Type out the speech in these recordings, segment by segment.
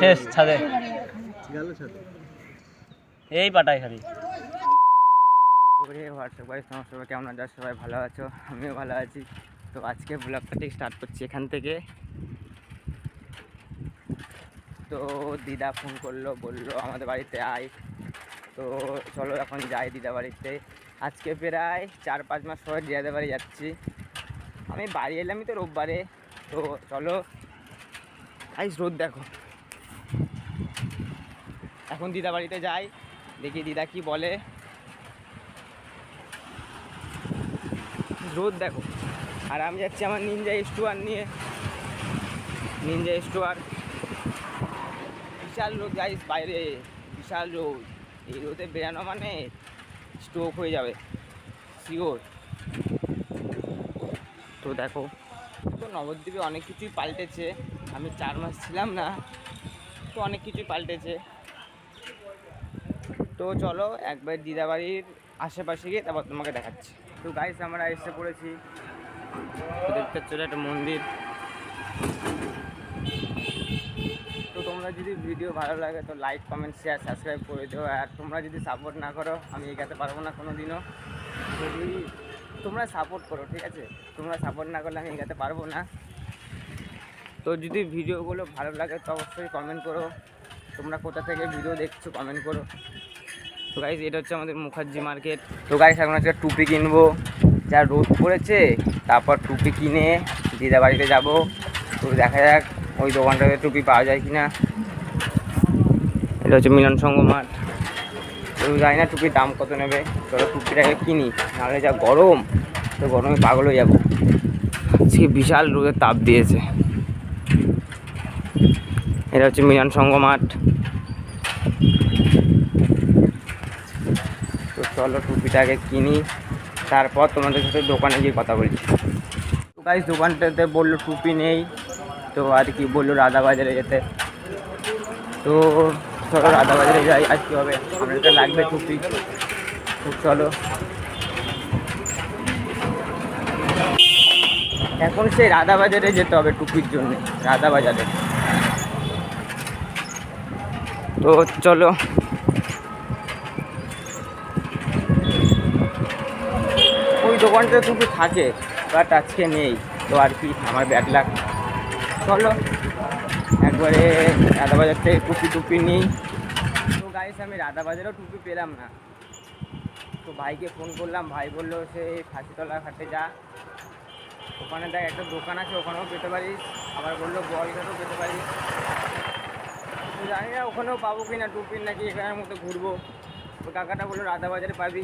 শেষ ছাদে। এই পাটায় খালি। হোয়াটসঅ্যাপ গাইস তোমার সবাই কেমন আছো? সবাই ভালো আছো? আমিও ভালো আছি। তো আজকে ব্লগটা ঠিক স্টার্ট করছি এখান থেকে। তো দিদা ফোন করল বলল আমাদের বাড়িতে আয়। তো চলো এখন যাই দিদা বাড়িতে। আজকে প্রায় চার পাঁচ মাস পরে দিদাদের বাড়ি যাচ্ছি। আমি বাড়ি এলামই তো রোববারে। তো চলো আইস রোদ দেখো। এখন দিদা বাড়িতে যাই দেখি দিদা কি বলে। রোদ দেখো। আর আমি যাচ্ছি আমার নিনজা স্টোয়ার নিয়ে। নিনজা স্টোয়ার বিশাল রোদ গাইস বাইরে। বিশাল রোদ। এই রোদে বেরানো মানে স্ট্রোক হয়ে যাবে। শিওর তো দেখো। নবদ্বীপে অনেক কিছুই পাল্টেছে। আমি চার মাস ছিলাম না, তো অনেক কিছুই পাল্টেছে। তো চলো, একবার দিদাবাড়ির আশেপাশে গিয়ে তারপর তোমাকে দেখাচ্ছি। তো গাইস আমরা এসে পড়েছি। দেখতে এটা একটা মন্দির। তো তোমরা যদি ভিডিও ভালো লাগে, তো লাইক কমেন্ট শেয়ার সাবস্ক্রাইব করে দিও। আর তোমরা যদি সাপোর্ট না করো, আমি এগাতে পারব না কোনো দিনও যদি তোমরা সাপোর্ট করো, ঠিক আছে? তোমরা সাপোর্ট না করলে আমি এগাতে পারব না। তো যদি ভিডিওগুলো ভালো লাগে, তো অবশ্যই কমেন্ট করো। তোমরা কোথা থেকে ভিডিও দেখছ কমেন্ট করো। তো গাইজ এটা হচ্ছে আমাদের মুখার্জি মার্কেট তো গাইজ এখন হচ্ছে টুপি কিনবো। যা রোদ পড়েছে, তারপর টুপি কিনে দিদা বাড়িতে যাব। তো দেখা যাক, ওই দোকানটাতে টুপি পাওয়া যায় কিনা। এটা হচ্ছে মিলন সংঘ মাঠ। তো জানি না টুপির দাম কত নেবে। চলো টুপিটাকে কিনি, নাহলে যা গরম, তো গরমে পাগল হয়ে যাব। আজকে বিশাল রোদের তাপ দিয়েছে। এটা হচ্ছে মিলন সংঘ মাঠ। তো চলো টুপিটাকে কিনি, তারপর তোমাদের সাথে দোকানে গিয়ে কথা বলছি তো গাইজ দোকানটাতে বলল টুপি নেই, তো আর কি বলল রাধা বাজারে যেতে। তো চলো রাধা বাজারে যাই আর কি হবে? আমাদের লাগবে তো চলো। এখন সেই রাধা বাজারে যেতে হবে টুপির জন্য, রাধা বাজারে। তো চলো। ওই দোকানটা টুপি থাকে বাট আজকে নেই। তো আর কি, আমার ব্যাড লাগ চলো। একবারে রাধাবাজার থেকে টুপি টুপি নিই। তো গাইস আমি রাধাবাজারেও টুপি পেলাম না। তো ভাইকে ফোন করলাম, ভাই বলল সে ফাঁসিতলা ঘাটে যা। ওখানে দেখ, একটা দোকান আছে, ওখানেও পেতে পারিস। আবার বলল বলঘাটেও পেতে পারিস। তো জানি না ওখানেও পাবো কি না টুপির নাকি এখানের মতো ঘুরবো। তো কাকাটা বলল রাধাবাজারে পাবি।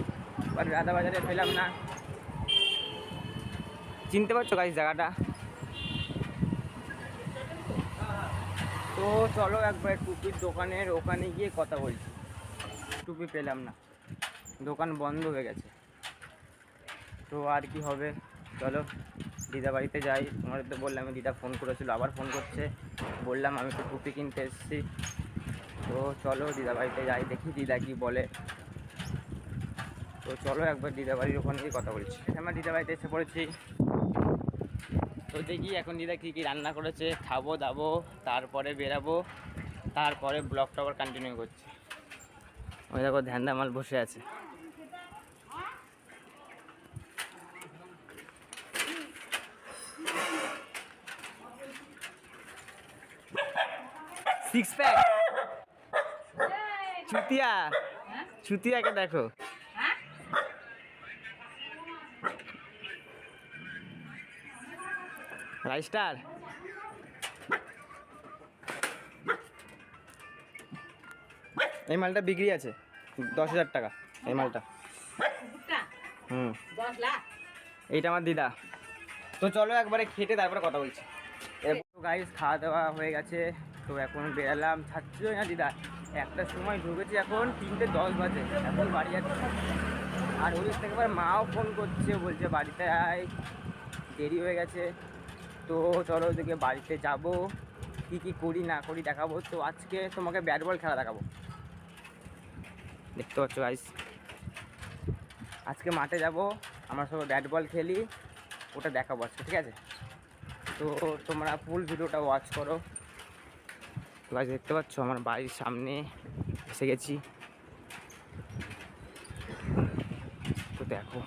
বাট রাধাবাজারে পেলাম না। চিনতে পারছ গাইস জায়গাটা? তো চলো একবার টুপির দোকানের ওখানে গিয়ে কথা বলছি। টুপি পেলাম না। দোকান বন্ধ হয়ে গেছে। তো আর কি হবে? চলো, দিদা বাড়িতে যাই। তোমার তো বললাম, দিদা ফোন করেছিল, আবার ফোন করছে। বললাম, আমি তো টুপি কিনতে এসেছি। তো চলো, দিদা বাড়িতে যাই, দেখি দিদা কি বলে। তো চলো একবার দিদা বাড়ির ওখানে গিয়ে কথা বলছি। আমার দিদা বাড়িতে এসে পড়েছি। তো দেখি এখন দিদা কী কী রান্না করেছে খাব দাবো তারপরে বেরাবো তারপরে ব্লগটা আবার কন্টিনিউ করছি। ওই দেখো ধ্যান মাল বসে আছে। Six pack Chutia? চুতিয়াকে দেখো। রাইস্টার এই মালটা বিক্রি আছে দশ হাজার টাকা এই মালটা। হুম। এইটা আমার দিদা। তো চলো একবারে খেটে তারপরে কথা বলছি। গাইস খাওয়া দাওয়া হয়ে গেছে তো এখন বেরালাম ছাড়ছিল না দিদা। একটা সময় ঢুকেছি এখন তিনটে দশ বাজে এখন বাড়ি যাচ্ছি। আর ওদিক থেকে এবার মাও ফোন করছে বলছে বাড়িতে আয়। দেরি হয়ে গেছে। তো চলো ওদিকে বাড়িতে যাব। কী কী করি, না করি দেখাবো। তো আজকে তোমাকে ব্যাট বল খেলা দেখাবো। দেখতে পাচ্ছ গাইস আজকে মাঠে যাব, আমরা সবাই ব্যাট বল খেলি, ওটা দেখাবো আজকে, ঠিক আছে? তো তোমরা ফুল ভিডিওটা ওয়াচ করো। তো গাছ দেখতে পাচ্ছ, আমার বাড়ির সামনে এসে গেছি। তো দেখো।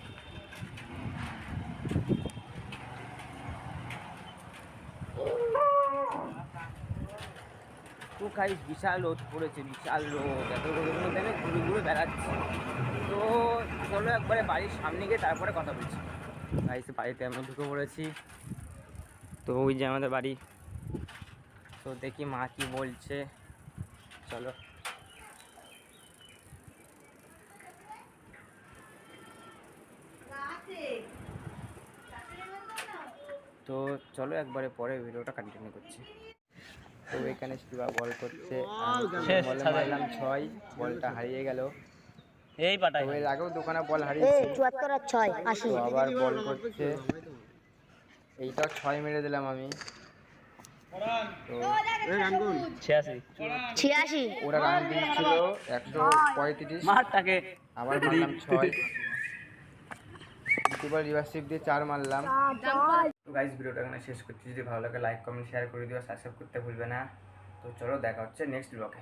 তো গাইস বিশাল রোদ পড়েছে, বিশাল রোদ, এত মধ্যে আমি ঘুরে ঘুরে বেড়াচ্ছি। তো চলো একবারে বাড়ির সামনে গিয়ে তারপরে কথা বলছি। গাইস বাড়িতে আমি ঢুকে পড়েছি। তো ওই যে আমাদের বাড়ি। তো দেখি মা কি বলছে। চলো। তো চলো একবারে পরে ভিডিওটা কন্টিনিউ করছি। তো এখানে শিবা বল করছে। বলে মারলাম ছয় বলটা হারিয়ে গেল। এই পাটাই। এর আগেও দোকানে বল হারিয়েছি। চুয়াত্তর আর ছয় আশি। তো আবার বল করছে। এইটাও ছয় মেরে দিলাম আমি। ওরা রান দিয়েছিল একশো পঁয়ত্রিশ। আবার মারলাম ছয়। দুবার রিভার্সিভ দিয়ে চার মারলাম। গাইজ ভিডিওটা এখানে শেষ করছি। যদি ভালো লাগে লাইক কমেন্ট শেয়ার করে দিও। সাবস্ক্রাইব করতে ভুলবে না। তো চলো, দেখা হচ্ছে নেক্সট ব্লগে